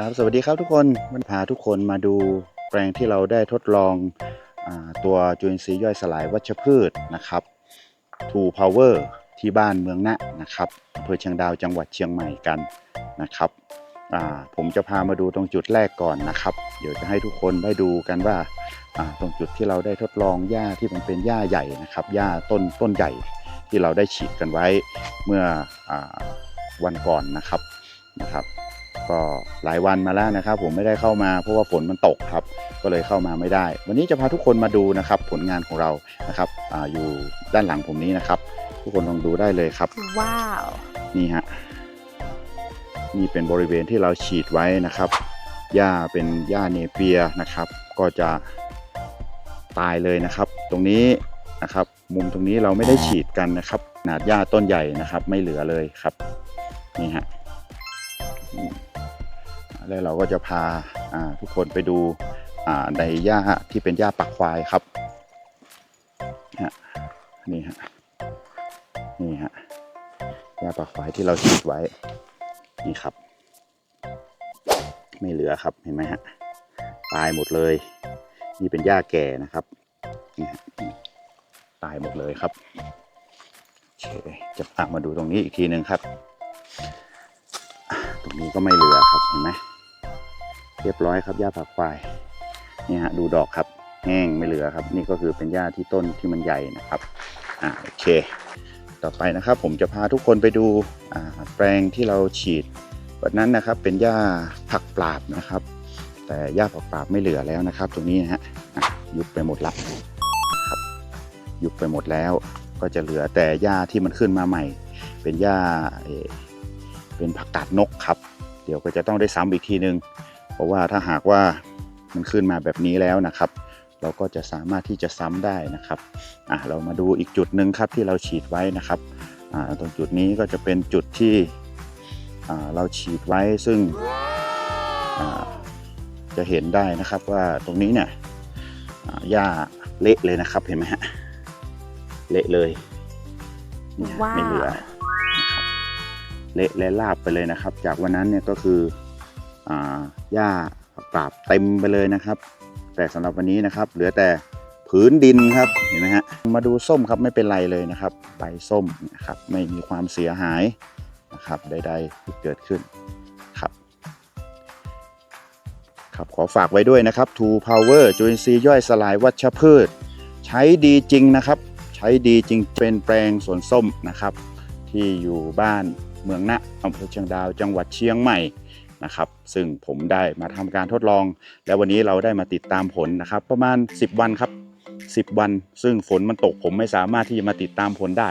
ครับสวัสดีครับทุกคนวันพาทุกคนมาดูแปลงที่เราได้ทดลองอตัวจุลินทรีย์ย่อยสลายวัชพืชนะครับ True Power ที่บ้านเมืองนะนะครับอำเภอเชียงดาวจังหวัดเชียงใหม่กันนะครับผมจะพามาดูตรงจุดแรกก่อนนะครับ เดี๋ยวจะให้ทุกคนได้ดูกันว่าตรงจุดที่เราได้ทดลองหญ้าที่มันเป็นหญ้าใหญ่นะครับหญ้าต้นต้นใหญ่ที่เราได้ฉีดกันไว้เมื่ออวันก่อนนะครับนะครับ ก็หลายวันมาแล้วนะครับ ผมไม่ได้เข้ามาเพราะว่าฝนมันตกครับ ก็เลยเข้ามาไม่ได้ วันนี้จะพาทุกคนมาดูนะครับ ผลงานของเรานะครับอาอยู่ด้านหลังผมนี้นะครับ ทุกคนลองดูได้เลยครับ ว้าว นี่ฮะนี่เป็นบริเวณที่เราฉีดไว้นะครับหญ้าเป็นหญ้าเนเปียนะครับ ก็จะตายเลยนะครับ ตรงนี้นะครับ มุมตรงนี้เราไม่ได้ฉีดกันนะครับขนาดหญ้าต้นใหญ่นะครับ ไม่เหลือเลยครับนี่ฮะอืม แล้วเราก็จะพาทุกคนไปดูในหญ้าที่เป็นหญ้าปักควายครับนี่ฮะนี่ฮะยาปลาควายที่เราฉีดไว้นี่ครับ ไม่เหลือครับเห็นไหมฮะตายหมดเลย นี่เป็นหญ้าแก่นะครับนี่ฮะตายหมดเลยครับโอเคจะพามาดูตรงนี้อีกทีหนึ่งครับ ตรงนี้ก็ไม่เหลือครับเห็นไหม เรียบร้อยครับหญ้าปลาควายนี่ฮะดูดอกครับแห้งไม่เหลือครับ นี่ก็คือเป็นหญ้าที่ต้นที่มันใหญ่นะครับอ่าโอเค ต่อไปนะครับผมจะพาทุกคนไปดูอ่าแปลงที่เราฉีดวันนั้นนะครับเป็นหญ้าผักปราบนะครับ แต่หญ้าผักปราบไม่เหลือแล้วนะครับ ตรงนี้นะฮะยุบไปหมดละครับ ยุบไปหมดแล้ว ก็จะเหลือแต่หญ้าที่มันขึ้นมาใหม่ เป็นหญ้าเอ่อเป็นผักกาดนกครับ เดี๋ยวก็จะต้องได้ซ้ำอีกทีนึง เพราะว่าถ้าหากว่ามันขึ้นมาแบบนี้แล้วนะครับ เราก็จะสามารถที่จะซ้ำได้นะครับอะเรามาดูอีกจุดหนึ่งครับที่เราฉีดไว้นะครับอ่าตรงจุดนี้ก็จะเป็นจุดที่อ่าเราฉีดไว้ซึ่งอ่าจะเห็นได้นะครับว่าตรงนี้เนี่ยอ่าหญ้าเละเลยนะครับเห็นไหมฮะเละเลยไม่เหลือเละและลาบไปเลยนะครับ จากวันนั้นเนี่ยก็คือ หญ้าปราบเต็มไปเลยนะครับ แต่สำหรับวันนี้นะครับ เหลือแต่ผืนดินครับเห็นไหมฮะมาดูส้มครับไม่เป็นไรเลยนะครับใบส้มนะครับไม่มีความเสียหายนะครับใดๆที่เกิดขึ้นครับครับขอฝากไว้ด้วยนะครับ True Power จุลินทรีย์ย่อยสลายวัชพืช ใช้ดีจริงนะครับ ใช้ดีจริงเป็นแปลงสวนส้มนะครับ ที่อยู่บ้านเมืองนะอำเภอเชียงดาว จังหวัดเชียงใหม่ นะครับ ซึ่งผมได้มาทำการทดลอง แล้ววันนี้เราได้มาติดตามผลนะครับ ประมาณ 10 วันครับ10 วัน ซึ่งฝนมันตกผมไม่สามารถที่จะมาติดตามผลได้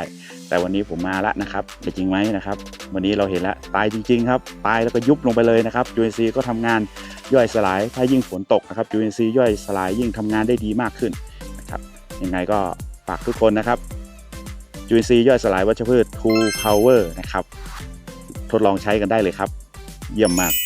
แต่วันนี้ผมมาล้วนะครับเป็นจริงไหมนะครับ วันนี้เราเห็นแล้วตายจริงๆครับ ตายแล้วก็ยุบลงไปเลยนะครับจุลินทรีย์ก็ทำงานย่อยสลาย ถ้ายิ่งฝนตกนะครับจุลินทรีย์ย่อยสลายยิ่งทำงานได้ดีมากขึ้นนะครับ ยังไงก็ฝากทุกคนนะครับจุลินทรีย์ย่อยสลายวัชพืช True Power นะครับ ทดลองใช้กันได้เลยครับ เยี่ยมมาก